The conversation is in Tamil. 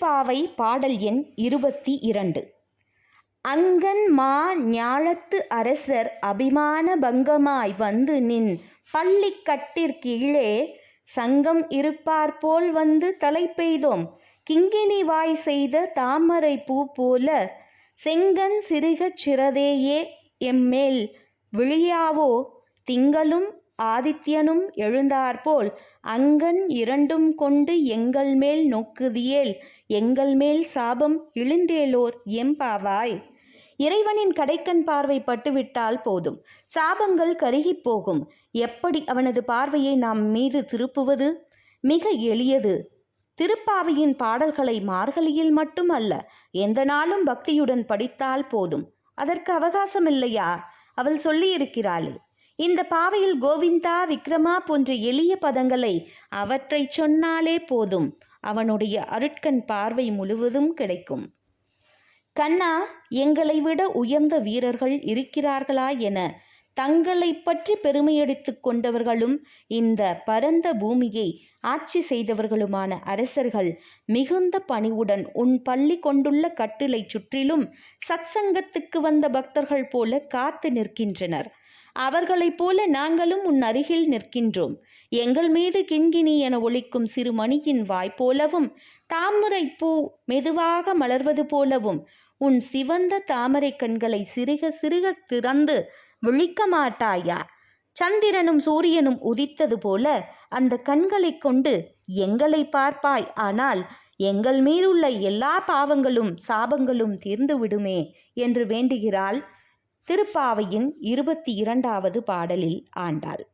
திருப்பாவை பாடல் எண் இருபத்தி இரண்டு. அங்கன் மா ஞாழத்து அரசர் அபிமான பங்கமாய் வந்து நின் பள்ளிக்கட்டிற்கீழே சங்கம் இருப்பார் போல் வந்து தலை பெய்தோம். கிங்கினி வாய் செய்த தாமரை பூ போல செங்கன் சிறுகச் சிறதேயே. எம்மேல் விழியாவோ திங்களும் ஆதித்யனும் எழுந்தாற்போல் அங்கன் இரண்டும் கொண்டு எங்கள் மேல் நோக்குதியேல் எங்கள் மேல் சாபம் இழிந்தேலோர் எம்பாவாய் இறைவனின் கடைக்கண் பார்வை பட்டுவிட்டால் போதும். சாபங்கள் கருகிப் போகும். எப்படி அவனது பார்வையை நாம் மீது திருப்புவது? மிக எளியது. திருப்பாவையின் பாடல்களை மார்கழியில் மட்டும் அல்ல எந்த நாளும் பக்தியுடன் படித்தால் போதும். அதற்கு அவகாசம் இல்லையா? அவள் சொல்லியிருக்கிறாளே. இந்த பாவையில் கோவிந்தா விக்ரமா போன்ற எளிய பதங்களை அவற்றை சொன்னாலே போதும். அவனுடைய அருட்கண் பார்வை முழுவதும் கிடைக்கும். கண்ணா எங்களை விட உயர்ந்த வீரர்கள் இருக்கிறார்களா என தங்களை பற்றி பெருமையடித்து கொண்டவர்களும் இந்த பரந்த பூமியை ஆட்சி செய்தவர்களுமான அரசர்கள் மிகுந்த பணிவுடன் உன் பள்ளி கொண்டுள்ள கட்டிலை சுற்றிலும் சத்சங்கத்துக்கு வந்த பக்தர்கள் போல காத்து நிற்கின்றனர். அவர்களைப் போல நாங்களும் உன் அருகில் நிற்கின்றோம். எங்கள் மீது கிண்கிணி என ஒழிக்கும் சிறு மணியின் வாய் போலவும் தாமரை பூ மெதுவாக மலர்வது போலவும் உன் சிவந்த தாமரை கண்களை சிறுக சிறுக திறந்து விழிக்க மாட்டாயா? சந்திரனும் சூரியனும் உதித்தது போல அந்த கண்களைக் கொண்டு எங்களை பார்ப்பாய்? ஆனால் எங்கள் மீதுள்ள எல்லா பாவங்களும் சாபங்களும் தீர்ந்து விடுமே என்று வேண்டுகிறாள் திருப்பாவையின் இருபத்தி இரண்டாவது பாடலில் ஆண்டாள்.